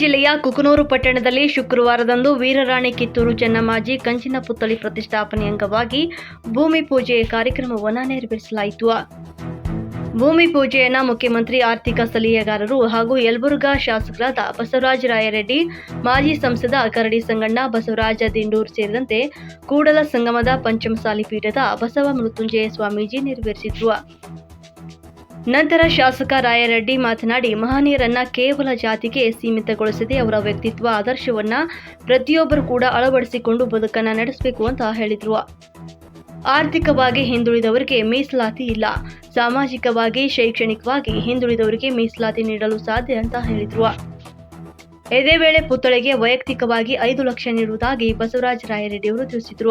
ಜಿಲ್ಲೆಯ ಕುಕನೂರು ಪಟ್ಟಣದಲ್ಲಿ ಶುಕ್ರವಾರದಂದು ವೀರರಾಣಿ ಕಿತ್ತೂರು ಚೆನ್ನಮ್ಮಾಜಿ ಕಂಚಿನ ಪುತ್ಥಳಿ ಪ್ರತಿಷ್ಠಾಪನೆ ಅಂಗವಾಗಿ ಭೂಮಿ ಪೂಜೆ ಕಾರ್ಯಕ್ರಮವನ್ನು ನೆರವೇರಿಸಲಾಯಿತು. ಭೂಮಿ ಪೂಜೆಯನ್ನು ಮುಖ್ಯಮಂತ್ರಿ ಆರ್ಥಿಕ ಸಲಹೆಗಾರರು ಹಾಗೂ ಯಲಬುರ್ಗಾ ಶಾಸಕರಾದ ಬಸವರಾಜ ರಾಯರೆಡ್ಡಿ, ಮಾಜಿ ಸಂಸದ ಕರಡಿ ಸಂಗಣ್ಣ, ಬಸವರಾಜ ದಿಂಡೂರ್ ಸೇರಿದಂತೆ ಕೂಡಲ ಸಂಗಮದ ಪಂಚಮಸಾಲಿ ಪೀಠದ ಬಸವ ಮೃತ್ಯುಂಜಯ ಸ್ವಾಮೀಜಿ ನೆರವೇರಿಸಿದ್ರು. ನಂತರ ಶಾಸಕ ರಾಯರೆಡ್ಡಿ ಮಾತನಾಡಿ, ಮಹನೀಯರನ್ನ ಕೇವಲ ಜಾತಿಗೆ ಸೀಮಿತಗೊಳಿಸದೆ ಅವರ ವ್ಯಕ್ತಿತ್ವ ಆದರ್ಶವನ್ನ ಪ್ರತಿಯೊಬ್ಬರು ಕೂಡ ಅಳವಡಿಸಿಕೊಂಡು ಬದುಕನ್ನ ನಡೆಸಬೇಕು ಅಂತ ಹೇಳಿದ್ರು. ಆರ್ಥಿಕವಾಗಿ ಹಿಂದುಳಿದವರಿಗೆ ಮೀಸಲಾತಿ ಇಲ್ಲ. ಸಾಮಾಜಿಕವಾಗಿ, ಶೈಕ್ಷಣಿಕವಾಗಿ ಹಿಂದುಳಿದವರಿಗೆ ಮೀಸಲಾತಿ ನೀಡಲು ಸಾಧ್ಯ ಅಂತ ಹೇಳಿದ್ರು. ಇದೇ ವೇಳೆ ಪುತ್ಥಳಿಗೆ ವೈಯಕ್ತಿಕವಾಗಿ ಐದು ಲಕ್ಷ ನೀಡುವುದಾಗಿ ಬಸವರಾಜ ರಾಯರೆಡ್ಡಿ ಅವರು ತಿಳಿಸಿದರು.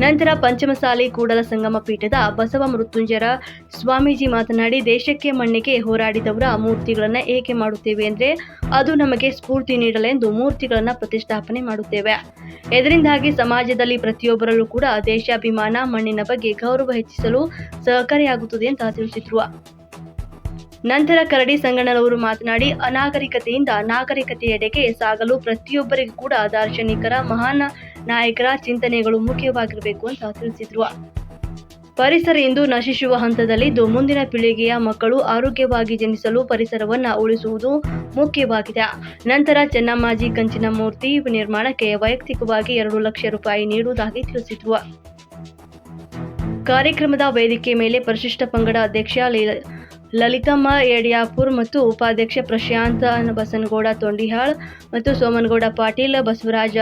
ನಂತರ ಪಂಚಮಸಾಲಿ ಕೂಡಲ ಸಂಗಮ ಪೀಠದ ಬಸವ ಮೃತ್ಯುಂಜರ ಸ್ವಾಮೀಜಿ ಮಾತನಾಡಿ, ದೇಶಕ್ಕೆ ಮಣ್ಣಿಗೆ ಹೋರಾಡಿದವರ ಮೂರ್ತಿಗಳನ್ನು ಏಕೆ ಮಾಡುತ್ತೇವೆ ಅಂದ್ರೆ, ಅದು ನಮಗೆ ಸ್ಫೂರ್ತಿ ನೀಡಲೆಂದು ಮೂರ್ತಿಗಳನ್ನು ಪ್ರತಿಷ್ಠಾಪನೆ ಮಾಡುತ್ತೇವೆ. ಇದರಿಂದಾಗಿ ಸಮಾಜದಲ್ಲಿ ಪ್ರತಿಯೊಬ್ಬರಲ್ಲೂ ಕೂಡ ದೇಶಾಭಿಮಾನ, ಮಣ್ಣಿನ ಬಗ್ಗೆ ಗೌರವ ಹೆಚ್ಚಿಸಲು ಸಹಕಾರಿಯಾಗುತ್ತದೆ ಅಂತ ತಿಳಿಸಿದ್ರು. ನಂತರ ಕರಡಿ ಸಂಗಣ್ಣನವರು ಮಾತನಾಡಿ, ಅನಾಗರಿಕತೆಯಿಂದ ನಾಗರಿಕತೆಯೆಡೆಗೆ ಸಾಗಲು ಪ್ರತಿಯೊಬ್ಬರಿಗೂ ಕೂಡ ದಾರ್ಶನಿಕರ ಮಹಾನ್ ನಾಯಕರ ಚಿಂತನೆಗಳು ಮುಖ್ಯವಾಗಿರಬೇಕು ಅಂತ ತಿಳಿಸಿದ್ರು. ಪರಿಸರ ಇಂದು ನಶಿಸುವ ಹಂತದಲ್ಲಿದ್ದು ಮುಂದಿನ ಪೀಳಿಗೆಯ ಮಕ್ಕಳು ಆರೋಗ್ಯವಾಗಿ ಜನಿಸಲು ಪರಿಸರವನ್ನ ಉಳಿಸುವುದು ಮುಖ್ಯವಾಗಿದೆ. ನಂತರ ಚೆನ್ನಮ್ಮಾಜಿ ಕಂಚಿನ ಮೂರ್ತಿ ನಿರ್ಮಾಣಕ್ಕೆ ವೈಯಕ್ತಿಕವಾಗಿ ಎರಡು ಲಕ್ಷ ರೂಪಾಯಿ ನೀಡುವುದಾಗಿ ತಿಳಿಸಿದ್ರು. ಕಾರ್ಯಕ್ರಮದ ವೇದಿಕೆ ಮೇಲೆ ಪರಿಶಿಷ್ಟ ಪಂಗಡ ಅಧ್ಯಕ್ಷ ಲೀಲ- ಲಲಿತಮ್ಮ, ಯಡಿಯಾಪುರ್ ಮತ್ತು ಉಪಾಧ್ಯಕ್ಷ ಪ್ರಶಾಂತ್ ಬಸನಗೌಡ, ತೊಂಡಿಹಾಳ್ ಮತ್ತು ಸೋಮನಗೌಡ, ಪಾಟೀಲ್, ಬಸವರಾಜ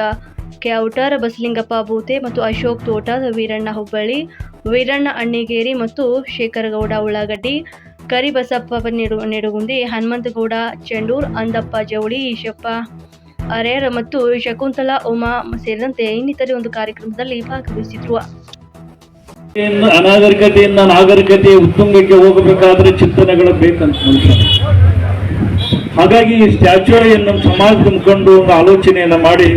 ಕ್ಯಾವುಟರ್, ಬಸಲಿಂಗಪ್ಪ ಬೂತೆ ಮತ್ತು ಅಶೋಕ್ ತೋಟ, ವೀರಣ್ಣ ಹುಬ್ಬಳ್ಳಿ, ವೀರಣ್ಣ ಅಣ್ಣಿಗೇರಿ ಮತ್ತು ಶೇಖರಗೌಡ ಉಳ್ಳಾಗಡ್ಡಿ, ಕರಿಬಸಪ್ಪ ನೆಡು, ನೆಡುಗುಂದಿ, ಹನುಮಂತಗೌಡ ಚೆಂಡೂರ್, ಅಂದಪ್ಪ ಜವಳಿ, ಈಶಪ್ಪ ಅರೇರ್ ಮತ್ತು ಶಕುಂತಲಾ, ಉಮಾ ಸೇರಿದಂತೆ ಇನ್ನಿತರೆ ಒಂದು ಕಾರ್ಯಕ್ರಮದಲ್ಲಿ ಭಾಗವಹಿಸಿದ್ರು. ಅನಾಗರಿಕತೆಯಿಂದ ನಾಗರಿಕತೆ ಉತ್ತುಂಗಕ್ಕೆ ಹೋಗಬೇಕಾದ್ರೆ ಚಿಂತನೆಗಳು ಬೇಕಂತ ಮನುಷ್ಯ. ಹಾಗಾಗಿ ಈ ಸ್ಟ್ಯಾಚ್ಯೂಯನ್ನು ಸಮಾಜದ ಮುಖಂಡು ಒಂದು ಆಲೋಚನೆಯನ್ನ ಮಾಡಿ,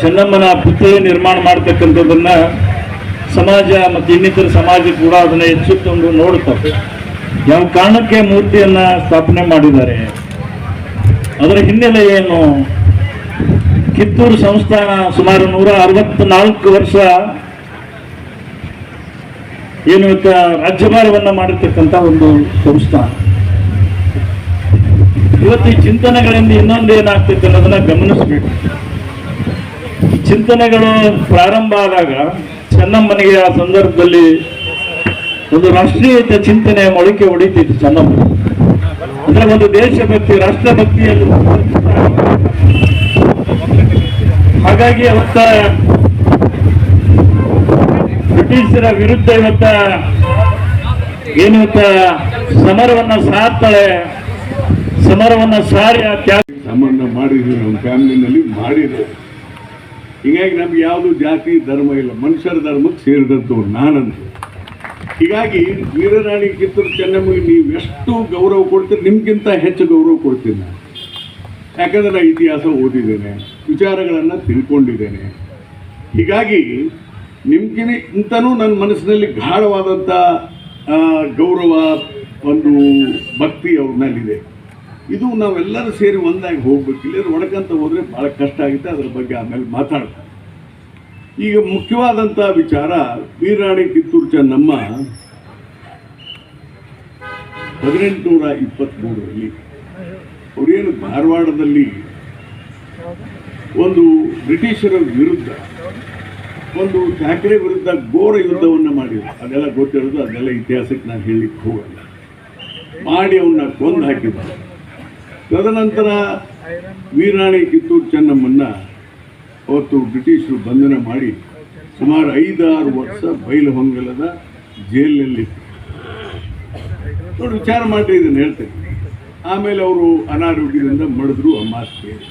ಚೆನ್ನಮ್ಮನ ಪುತ್ಥಳಿ ನಿರ್ಮಾಣ ಮಾಡ್ತಕ್ಕಂಥದ್ದನ್ನ ಸಮಾಜ ಮತ್ತು ಇನ್ನಿತರ ಸಮಾಜ ಕೂಡ ಅದನ್ನ ಹೆಚ್ಚುತ್ತೊಂದು ನೋಡುತ್ತವೆ ಯಾವ ಕಾರಣಕ್ಕೆ ಮೂರ್ತಿಯನ್ನ ಸ್ಥಾಪನೆ ಮಾಡಿದ್ದಾರೆ? ಅದರ ಹಿನ್ನೆಲೆ ಏನು? ಕಿತ್ತೂರು ಸಂಸ್ಥಾನ ಸುಮಾರು ನೂರ ಅರವತ್ನಾಲ್ಕು ವರ್ಷ ಏನು ರಾಜ್ಯಭಾರವನ್ನ ಮಾಡಿರ್ತಕ್ಕಂಥ ಒಂದು ಸಂಸ್ಥಾನ. ಇವತ್ತು ಈ ಚಿಂತನೆಗಳಿಂದ ಇನ್ನೊಂದು ಏನಾಗ್ತೈತೆ ಅನ್ನೋದನ್ನ ಗಮನಿಸಬೇಕು. ಚಿಂತನೆಗಳು ಪ್ರಾರಂಭ ಆದಾಗ ಚೆನ್ನಮ್ಮನಿಗೆ ಆ ಸಂದರ್ಭದಲ್ಲಿ ಒಂದು ರಾಷ್ಟ್ರೀಯತೆ ಚಿಂತನೆ ಮೊಳಕೆ ಹೊಡಿತಿತ್ತು ಚೆನ್ನಮ್ಮ. ಅಂದ್ರೆ ಒಂದು ದೇಶಭಕ್ತಿ, ರಾಷ್ಟ್ರಭಕ್ತಿಯಲ್ಲಿ ಹಾಗಾಗಿ ಅವತ್ತ ಬ್ರಿಟಿಷರ ವಿರುದ್ಧ ಇವತ್ತ ಏನಿವತ್ತ ಸಮರವನ್ನ ಸಾರ್ತಾಳೆ, ಸಮರವನ್ನ ಸಾರಿ ಸಂಬಂಧ ಮಾಡಿದ್ವಿ ನಮ್ಮ ಫ್ಯಾಮಿಲಿನಲ್ಲಿ, ಮಾಡಿದ್ರು. ಹೀಗಾಗಿ ನಮ್ಗೆ ಯಾವುದು ಜಾತಿ, ಧರ್ಮ ಇಲ್ಲ. ಮನುಷ್ಯರ ಧರ್ಮಕ್ಕೆ ಸೇರಿದಂಥವ್ರು ನಾನಂತ. ಹೀಗಾಗಿ ವೀರರಾಣಿ ಕಿತ್ತೂರು ಚೆನ್ನಮ್ಮಗೆ ನೀವು ಎಷ್ಟು ಗೌರವ ಕೊಡ್ತೀರಿ, ನಿಮ್ಗಿಂತ ಹೆಚ್ಚು ಗೌರವ ಕೊಡ್ತೀನಿ ನಾನು. ಯಾಕಂದ್ರೆ ನಾನು ಇತಿಹಾಸ ಓದಿದ್ದೇನೆ, ವಿಚಾರಗಳನ್ನು ತಿಳ್ಕೊಂಡಿದ್ದೇನೆ. ಹೀಗಾಗಿ ನಿಮ್ಗಿನ ಇಂತನೂ ನನ್ನ ಮನಸ್ಸಿನಲ್ಲಿ ಗಾಢವಾದಂಥ ಗೌರವ ಒಂದು ಭಕ್ತಿ ಅವ್ರ ಮೇಲಿದೆ. ಇದು ನಾವೆಲ್ಲರೂ ಸೇರಿ ಒಂದಾಗಿ ಹೋಗ್ಬೇಕು. ಇಲ್ಲದ್ರೆ ಒಡಕಂತ ಹೋದರೆ ಬಹಳ ಕಷ್ಟ ಆಗುತ್ತೆ. ಅದ್ರ ಬಗ್ಗೆ ಆಮೇಲೆ ಮಾತಾಡ್ತಾರೆ ಈಗ ಮುಖ್ಯವಾದಂಥ ವಿಚಾರ, ವೀರಾಣಿ ಕಿತ್ತೂರು ಚೆನ್ನಮ್ಮ ಹದಿನೆಂಟುನೂರ ಇಪ್ಪತ್ತ್ಮೂರರಲ್ಲಿ ಅವರೇನು ಧಾರವಾಡದಲ್ಲಿ ಒಂದು ಬ್ರಿಟಿಷರ ವಿರುದ್ಧ ಒಂದು ಠಾಕ್ರೆ ವಿರುದ್ಧ ಘೋರ ಯುದ್ಧವನ್ನು ಮಾಡಿದ್ರು ಅದೆಲ್ಲ ಗೊತ್ತಿರೋದು, ಅದೆಲ್ಲ ಇತಿಹಾಸಕ್ಕೆ ನಾನು ಹೇಳಲಿಕ್ಕೆ ಹೋಗಲ್ಲ. ಮಾಡಿ ಅವನ್ನ ಕೊಂದು ಹಾಕಿದ್ದಾರೆ ತದನಂತರ ವೀರಾಣಿ ಕಿತ್ತೂರು ಚೆನ್ನಮ್ಮನ್ನ ಅವತ್ತು ಬ್ರಿಟಿಷರು ಬಂಧನ ಮಾಡಿ ಸುಮಾರು ಐದಾರು ವರ್ಷ ಬೈಲಹೊಂಗಲದ ಜೈಲಿನಲ್ಲಿ ನೋಡಿ, ವಿಚಾರ ಮಾಡಿ ಇದನ್ನು ಹೇಳ್ತೇನೆ. ಆಮೇಲೆ ಅವರು ಅನಾರೋಗ್ಯದಿಂದ ಮಡಿದ್ರು ಕೇಳಿ.